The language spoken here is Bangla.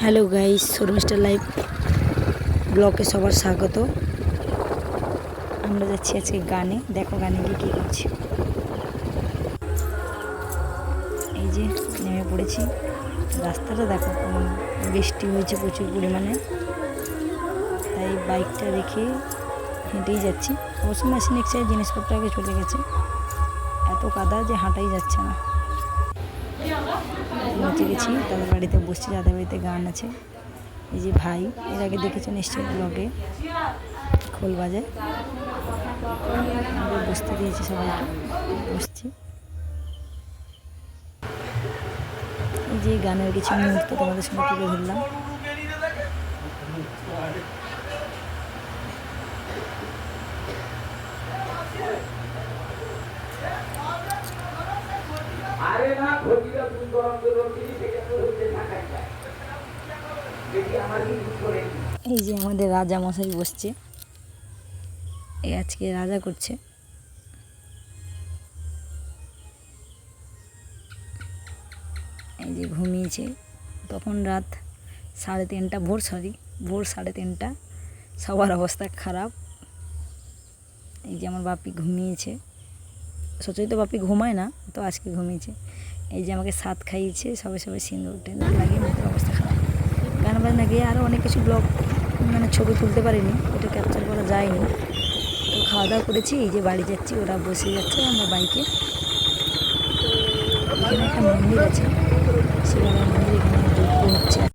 হ্যালো গাইস শর্মিস্টার লাইভ ব্লকে সবার স্বাগত। আমরা যাচ্ছি আজকে গানে, দেখো গানে গিয়ে কী করছি। এই যে নেমে পড়েছি, রাস্তাটা দেখো কেমন বৃষ্টি হয়েছে প্রচুর পরিমাণে। তাই বাইকটা রেখে হেঁটেই যাচ্ছি। অবশ্য মেশিন এক্সাইজ জিনিসপত্র আগে চলে গেছে। এত কাদা যে হাঁটাই যাচ্ছে না। পৌঁছে গেছি, তাদের বাড়িতে বসছি, যাদের বাড়িতে গান আছে। এই যে ভাই, এর আগে দেখেছ নিশ্চয়ই ব্লগে, খোল বাজে। বসতে দিয়েছি সবাইকে, বসছি। এই যে গানের কিছু মুহূর্ত তোমাদের সঙ্গে তুলে ধরলাম। আরে না খোঁজিটা তুমি গরম করে রোটি থেকে হচ্ছে ঢাকায় যায়। আমার করে এই যে আমাদের রাজা মশাই বসছে। এই আজকে রাজা করছে। এই যে ঘুমিয়েছে। তখন রাত সাড়ে তিনটা, ভোর সরি, ভোর সাড়ে তিনটা। সবার অবস্থা খারাপ। এই যে আমার বাপি ঘুমিয়েছে। সত্যি তো বাপি ঘুমায় না, তো আজকে ঘুমিয়েছে। এই যে আমাকে সাত খাইয়েছে, সবে সবে সিঁদুর টেন্দুর লাগিয়ে মেয়েদের অবস্থা খারাপ। গান বাজনা গিয়ে আরও অনেক কিছু ব্লগ মানে ছবি তুলতে পারিনি, ওটা ক্যাপচার করা যায়নি। তো খাওয়া দাওয়া করেছি, এই যে বাড়ি যাচ্ছি, ওরা বসে যাচ্ছে, আমরা বাইকে। এখানে একটা মন্দির আছে, শিবালয় মন্দির এখানে যজ্ঞ হচ্ছে।